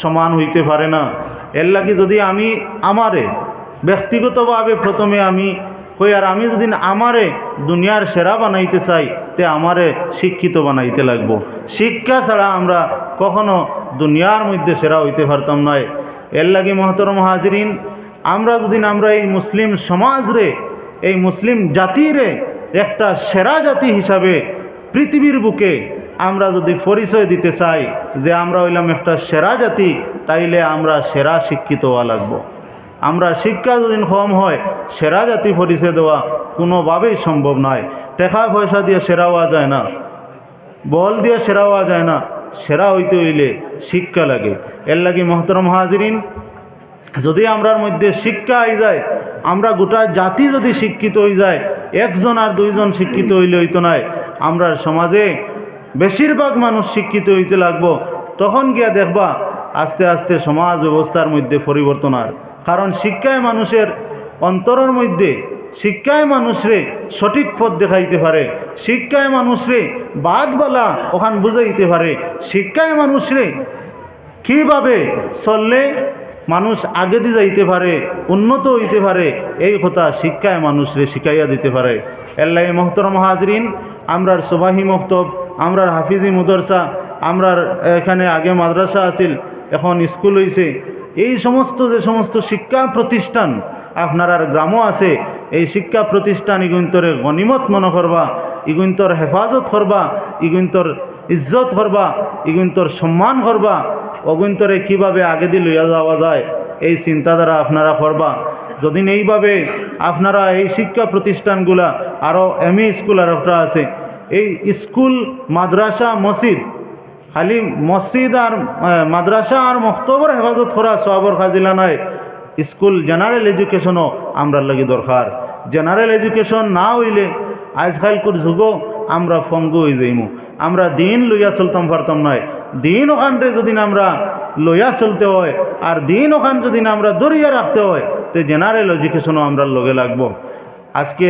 সমান হইতে পারে না। এর লাগি যদি আমি আমারে, ব্যক্তিগতভাবে প্রথমে আমি কই, আর আমি যদি আমারে দুনিয়ার সেরা বানাইতে চাই, তে আমারে শিক্ষিত বানাইতে লাগবো। শিক্ষা ছাড়া আমরা কখনো দুনিয়ার মধ্যে সেরা হইতে পারতাম নয় এর লাগি মহতরম হাজরিন, আমরা যদি আমরা এই মুসলিম সমাজ রে এই মুসলিম জাতিরে একটা সেরা জাতি হিসাবে পৃথিবীর বুকে আমরা যদি পরিচয় দিতে চাই যে আমরা হইলাম একটা সেরা জাতি, তাইলে আমরা সেরা শিক্ষিত হওয়া লাগবো। আমরা শিক্ষা যদি কম হয়, সেরা জাতি পরিচয় দেওয়া কোনোভাবেই সম্ভব নয়। টাকা পয়সা দিয়ে সেরা হওয়া যায় না। বল দিয়ে সেরা হওয়া যায় না। সেরা হইতে হইলে শিক্ষা লাগে। এর লাগি মহতরম হাজিরিন, যদি আমরার মধ্যে শিক্ষা হয়ে যায়, আমরা গোটা জাতি যদি শিক্ষিত হয়ে যায়, একজন আর দুইজন শিক্ষিত হইলে হইতো নয় আমরা সমাজে বেশিরভাগ মানুষ শিক্ষিত হইতে লাগবো, তখন গিয়া দেখবা আস্তে আস্তে সমাজ ব্যবস্থার মধ্যে পরিবর্তন আর। কারণ শিক্ষায় মানুষের অন্তরের মধ্যে, শিক্ষায় মানুষরে সঠিক পথ দেখাইতে পারে, শিক্ষায় মানুষরে বাদ বলা ওখান বুঝাইতে পারে, শিক্ষায় মানুষরে কীভাবে চললে মানুষ আগে দিয়ে যাইতে পারে, উন্নত হইতে পারে, এই কথা শিক্ষায় মানুষরে শিখাইয়া দিতে পারে। এল্লাই মহতর হাজরিন আমরার সোবাহি মক্তব, আমরার হাফিজি মুদরসা, আমরার এখানে আগে মাদ্রাসা আছিল, এখন স্কুল হইছে। এই সমস্ত যে সমস্ত শিক্ষা প্রতিষ্ঠান আপনার গ্রামও আছে, এই শিক্ষা প্রতিষ্ঠান ইগুন্তরে গণিমত মনে করবা, ইগুন্তর হেফাজত করবা, ইগুন্তর ইজ্জত করবা, ইগুন্তর সম্মান করবা, অগুন্তরে কীভাবে আগে দিয়ে লইয়া যাওয়া যায়, এই চিন্তাধারা আপনারা করবা। যদি এইভাবে আপনারা এই শিক্ষা প্রতিষ্ঠানগুলা আরও ই স্কুল আর একটা আছে এই স্কুল, মাদ্রাসা, মসজিদ, খালি মসজিদ আর মাদ্রাসা আর মক্তবর হেফাজত করা সবর খাজিলা নয়। স্কুল জেনারেল এডুকেশনও আমরা লাগি দরকার। জেনারেল এডুকেশন না হইলে আজকালকার যুগও আমরা ফঙ্গু হয়ে যাইমু। আমরা দিন লইয়া চলতাম পারতাম নয়। দিন ওখানরে যদি আমরা লইয়া চলতে হয় আর দিন ওখান যদি আমরা দরিয়া রাখতে হয়, তো জেনারেল এডুকেশনও আমরা লগে লাগবো। আজকে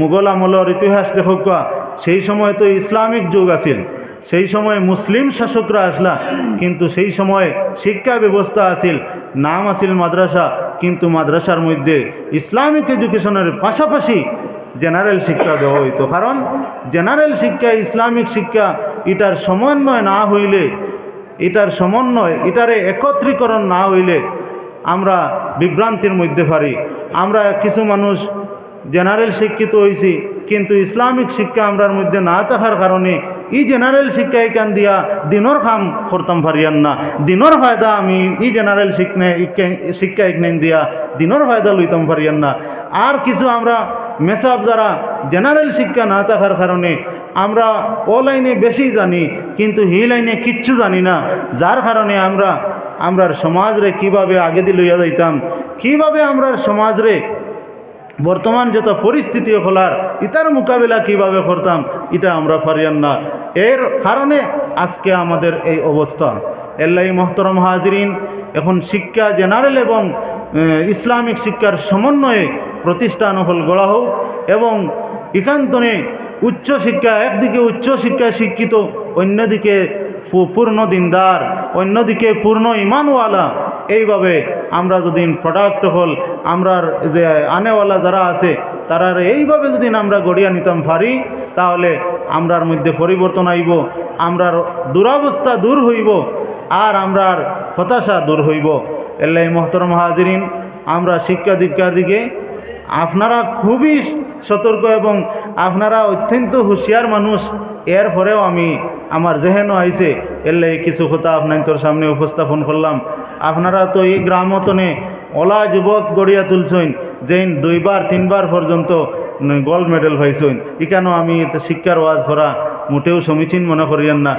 মুঘল আমলের ইতিহাস দেখক সেই সময় তো ইসলামিক যুগ আছিল। সেই সময় মুসলিম শাসকরা আসলা কিন্তু সেই সময় শিক্ষা ব্যবস্থা আছিল, নাম আছিল মাদ্রাসা, কিন্তু মাদ্রাসার মধ্যে ইসলামিক এডুকেশনের পাশাপাশি জেনারেল শিক্ষা দেওয়া হইতো। কারণ জেনারেল শিক্ষা, ইসলামিক শিক্ষা এটার সমন্বয় না হইলে, এটার সমন্বয়, এটারে একত্রীকরণ না হইলে আমরা বিভ্রান্তির মধ্যে পারি। আমরা কিছু মানুষ জেনারেল শিক্ষিত হয়েছি কিন্তু ইসলামিক শিক্ষা আমরার মধ্যে না থাকার কারণে ই জেনারেল শিক্ষা এখান দিয়া দিনর কাম করতাম পারিয়ান না। দিনর ফায়দা আমি ই জেনারেল শিক্ষা শিক্ষা এখানে দিয়া দিনর ফায়দা লইতাম পারিয়ান না। আর কিছু আমরা মেসাব যারা জেনারেল শিক্ষা না থাকার কারণে আমরা ও লাইনে বেশি জানি, কিন্তু হি লাইনে কিচ্ছু জানি না। যার কারণে আমরা আমরার সমাজরে কীভাবে আগে দিয়ে লইয়া যাইতাম, কীভাবে আমরার সমাজরে বর্তমান যত পরিস্থিতি হলার ইতার মোকাবিলা কীভাবে করতাম, এটা আমরা পারিয়ান না। এর কারণে আজকে আমাদের এই অবস্থা। এল্লাই মহতরম হাজরিন, এখন শিক্ষা জেনারেল এবং ইসলামিক শিক্ষার সমন্বয়ে প্রতিষ্ঠান হল গড়া হোক এবং একান্তনে উচ্চ শিক্ষা, একদিকে উচ্চ শিক্ষায় শিক্ষিত, অন্যদিকে পূর্ণ দিনদার, অন্যদিকে পূর্ণ ইমানওয়ালা এইভাবে আমরা যদি প্রোডাক্ট হল, আমরার যে আনেওয়ালা যারা আছে, তারার এইভাবে যদি আমরা গড়িয়া নিতাম পারি তাহলে আমরার মধ্যে পরিবর্তন আইব, আমরার দুরাবস্থা দূর হইব, আর আমরার হতাশা দূর হইব। এল্লাই মহতরম হাজিরিন, আমরা শিক্ষা দীক্ষার দিকে আপনারা খুবই সতর্ক এবং আপনারা অত্যন্ত হুঁশিয়ার মানুষ, এর পরেও আমি আমার জেহেনও আইছে এলে কিছু কথা আপনার তোর সামনে উপস্থাপন করলাম। আপনারা তো এই গ্রাম মতনে অলা যুবক গড়িয়া তুলছেন, যেন দুইবার, তিনবার পর্যন্ত গোল্ড মেডেল পাইছেন। ইকানো আমি শিক্ষার ওয়াজ করা মোটেও সমীচীন মনে করিয়েন না।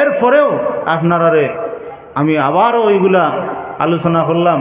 এরপরেও আপনারারে আমি আবারও ওইগুলা আলোচনা করলাম।